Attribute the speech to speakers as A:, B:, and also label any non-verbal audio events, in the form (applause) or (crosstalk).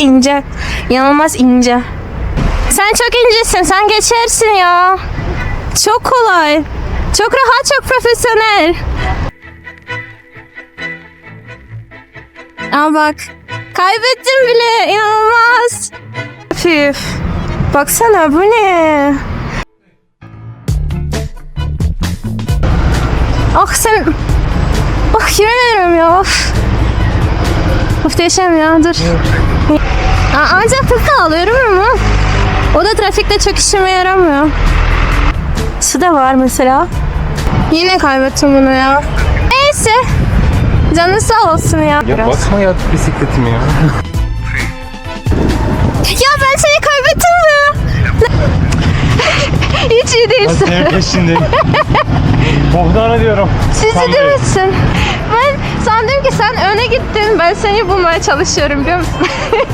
A: ince. İnanılmaz ince. Sen çok incesin. Sen geçersin ya. Çok kolay. Çok rahat, çok profesyonel. Aa bak. Kaybettim bile. İnanılmaz. Püf. Baksana bu ne? Ah sen... Ah yemin ederim ya. Of. Muhteşem ya dur. Aa, ancak tıka alıyorum ama o da trafikte çok işime yaramıyor. Su da var mesela. Yine kaybettim bunu ya. Neyse. Canı sağ olsun ya.
B: Ya bakma ya bisikletime ya. (laughs)
A: Ya ben seni kaybettim mi? (laughs) Hiç iyi değilsin.
B: senin peşindeyim. (laughs) Bohdana diyorum.
A: Sizi
B: Tam
A: değil
B: böyle.
A: misin? Ben sandım ki sen öne gittin. Ben seni bulmaya çalışıyorum biliyor musun? (laughs)